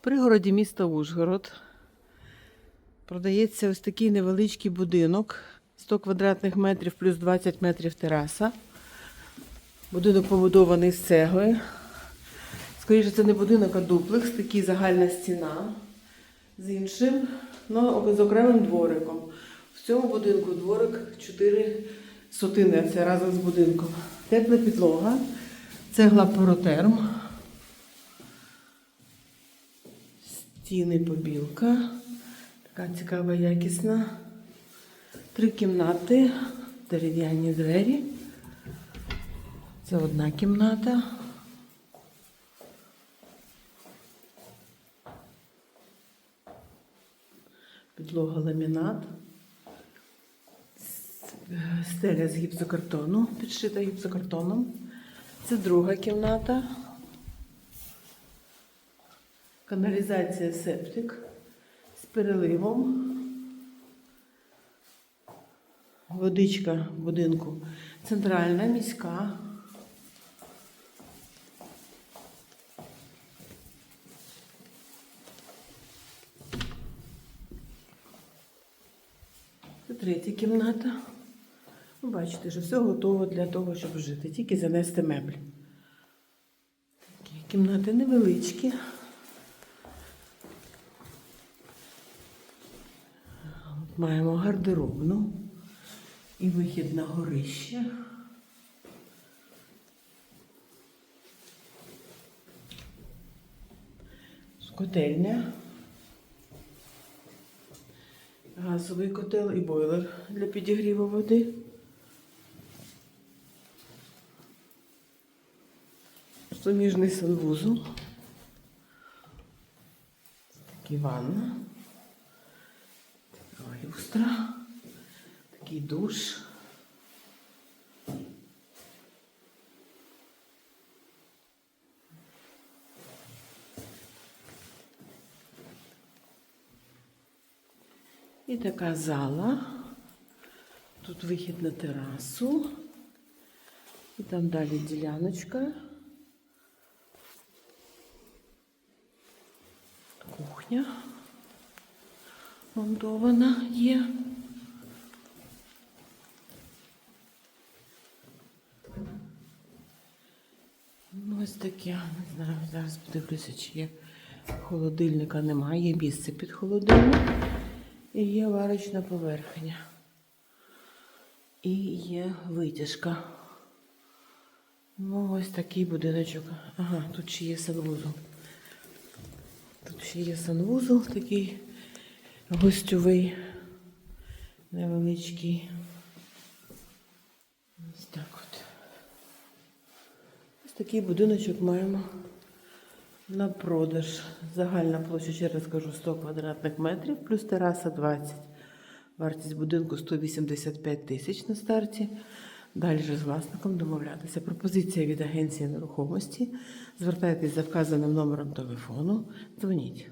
пригороді міста Ужгород продається ось такий невеличкий будинок. 100 квадратних метрів плюс 20 метрів тераса. Будинок побудований з цегли. Скоріше, це не будинок, а дуплекс, такий загальна стіна з іншим, ну, з окремим двориком. В цьому будинку дворик 4 сотини, це разом з будинком. Тепла підлога, цегла поротерм. Стіни побілка. Така цікава, якісна. Три кімнати, дерев'яні двері. Це одна кімната. Підлога ламінат. Стеля з гіпсокартону, підшита гіпсокартоном. Це друга кімната. Каналізація септик з переливом. Водичка будинку центральна, міська. Це третя кімната. Ви бачите, що все готово для того, щоб жити, тільки занести меблі. Такі кімнати невеличкі. От Маємо гардеробну і вихід на горище. Котельня. Газовий котел і бойлер для підігріву води. Суміжний санвузол. Такий ванна. Така люстра. Такий душ. І така зала. Тут вихід на терасу. І там далі діляночка. Кухня Монтована є. Ну, ось таке, не знаю, зараз подивлюся, чи є холодильника немає, є місце під холодильник. І є варочна поверхня. І є витяжка. Ну, ось такий будиночок. Ага, тут ще є санвузол. Тут ще є санвузол такий гостьовий, невеличкий. Ось так от. Ось такий будиночок маємо на продаж. Загальна площа, ще раз кажу, 100 квадратних метрів, плюс тераса 20. Вартість будинку 185 тисяч на старті. Далі же з власником домовлятися. Пропозиція від агенції нерухомості. Звертайтесь за вказаним номером телефону. Дзвоніть.